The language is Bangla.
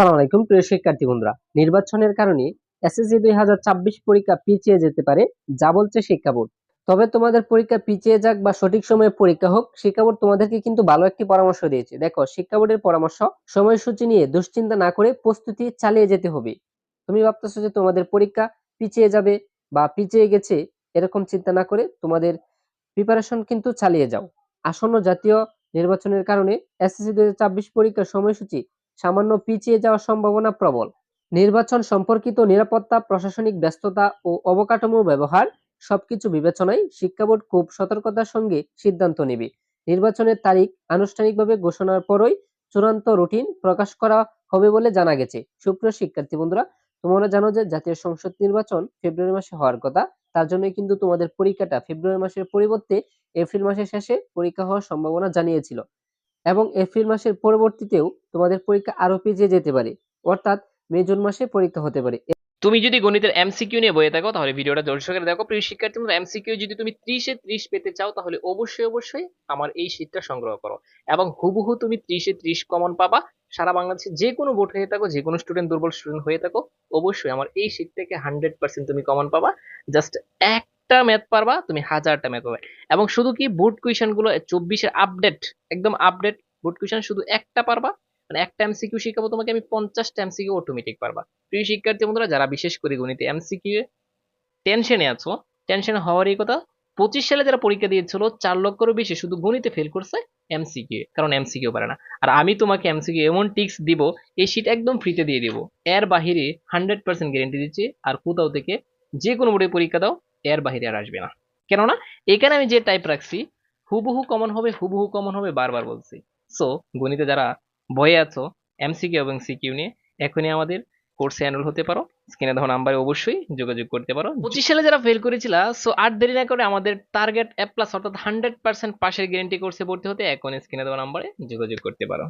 আসসালামু আলাইকুম, প্রিয় শিক্ষার্থী বন্ধুরা। নির্বাচনের কারণে এসএসসি দুই হাজার ছাব্বিশ পরীক্ষা পিছিয়ে যেতে পারে, যা বলছে শিক্ষা বোর্ড। তবে তোমাদের পরীক্ষা পিছিয়ে যাক বা সঠিক সময়ে পরীক্ষা হোক, শিক্ষা বোর্ড তোমাদেরকে কিন্তু ভালো একটি পরামর্শ দিয়েছে। দেখো, শিক্ষা বোর্ডের পরামর্শ, সময়সূচি নিয়ে দুশ্চিন্তা না করে প্রস্তুতি চালিয়ে যেতে হবে। তুমি ভাবতেছো যে তোমাদের পরীক্ষা পিছিয়ে যাবে বা পিছিয়ে গেছে, এরকম চিন্তা না করে তোমাদের প্রিপারেশন কিন্তু চালিয়ে যাও। আসন্ন জাতীয় নির্বাচনের কারণে এসএসসি দুই হাজার ছাব্বিশ পরীক্ষার সময়সূচি সামান্য পিছিয়ে যাওয়ার সম্ভাবনা প্রবল। নির্বাচন সম্পর্কিত নিরাপত্তা, প্রশাসনিক ব্যস্ততা ও অবকাঠামো ব্যবহার সবকিছু বিবেচনায় শিক্ষা বোর্ড খুব সতর্কতার সঙ্গে সিদ্ধান্ত নেবে। নির্বাচনের তারিখ আনুষ্ঠানিকভাবে ঘোষণার পরই চূড়ান্ত রুটিন প্রকাশ করা হবে বলে জানা গেছে। সুপ্রিয় শিক্ষার্থী বন্ধুরা, তোমরা জানো যে জাতীয় সংসদ নির্বাচন ফেব্রুয়ারি মাসে হওয়ার কথা। তার জন্য কিন্তু তোমাদের পরীক্ষাটা ফেব্রুয়ারি মাসের পরিবর্তে এপ্রিল মাসের শেষে পরীক্ষা হওয়ার সম্ভাবনা জানিয়েছিল। এবং এপ্রিল মাসের পরবর্তীতেও তোমাদের পরীক্ষা আরও পিছিয়ে যেতে পারে। অর্থাৎ মে, জুন মাসে পরীক্ষা হতে পারে। তুমি যদি গণিতের এমসিকিউ নিয়ে বইয়ে থাকো, তাহলে ভিডিওটা দর্শক করে দেখো। প্রিয় শিক্ষার্থী বন্ধুরা এমসিকিউ যদি তুমি ত্রিশে ত্রিশ পেতে চাও, তাহলে অবশ্যই অবশ্যই আমার এই শীটটা সংগ্রহ করো। এবং হুবহু তুমি ত্রিশে ত্রিশ কমন পাবা। সারা বাংলাদেশে যে কোনো বোর্ড হয়ে থাকো, যে কোনো স্টুডেন্ট দুর্বল স্টুডেন্ট হয়ে থাকো, অবশ্যই আমার এই শীট থেকে হান্ড্রেড পার্সেন্ট তুমি কমন পাবা। জাস্ট একটা ম্যাথ পারবা, তুমি হাজারটা ম্যাথ পাবে। এবং শুধু কি বোর্ড কুইশনগুলো চব্বিশের আপডেট একদম আপডেট বুট কুইশন শুধু একটা পারবা মানে একটা এমসিকিউ শিখাবো তোমাকে আমি পঞ্চাশটা এমসিকিউ অটোমেটিক পারবা। প্রিয় শিক্ষার্থী বন্ধুরা, যারা বিশেষ করে গণিতে এমসিকিউ টেনশনে আছো টেনশন হওয়ারই কথা, পঁচিশ সালে যারা পরীক্ষা দিয়েছিল, চার লক্ষেরও বেশি শুধু গণিতে ফেল করছে এমসিকিউ কারণ এমসিকিউ পারে না। আর আমি তোমাকে এমসিকিউ এমন টিক্স দিব, এই শীট একদম ফ্রিতে দিয়ে দিব। এর বাহিরে হান্ড্রেড পার্সেন্ট গ্যারেন্টি দিচ্ছি, আর কোথাও থেকে যে কোনো বোর্ডে পরীক্ষা দাও এর বাহিরে আর আসবে না। কেননা, এখানে আমি যে টাইপ রাখছি, হুবহু কমন হবে, হুবহু কমন হবে, বারবার বলছি। সো গণিতে যারা ভয়ে আছো এমসিকিউ এবং সিকিউ নিয়ে, এখনই আমাদের কোর্সে এনরোল হতে পারো। স্ক্রিনে দেওয়া নাম্বারে অবশ্যই যোগাযোগ করতে পারো। পঁচিশ সালে যারা ফেল করেছিল সো আর দেরি না করে আমাদের টার্গেট এ প্লাস অর্থাৎ হান্ড্রেড পার্সেন্ট পাশের গ্যারেন্টি কোর্সে ভর্তি হতে এখন স্ক্রিনে দেওয়া নাম্বারে যোগাযোগ করতে পারো।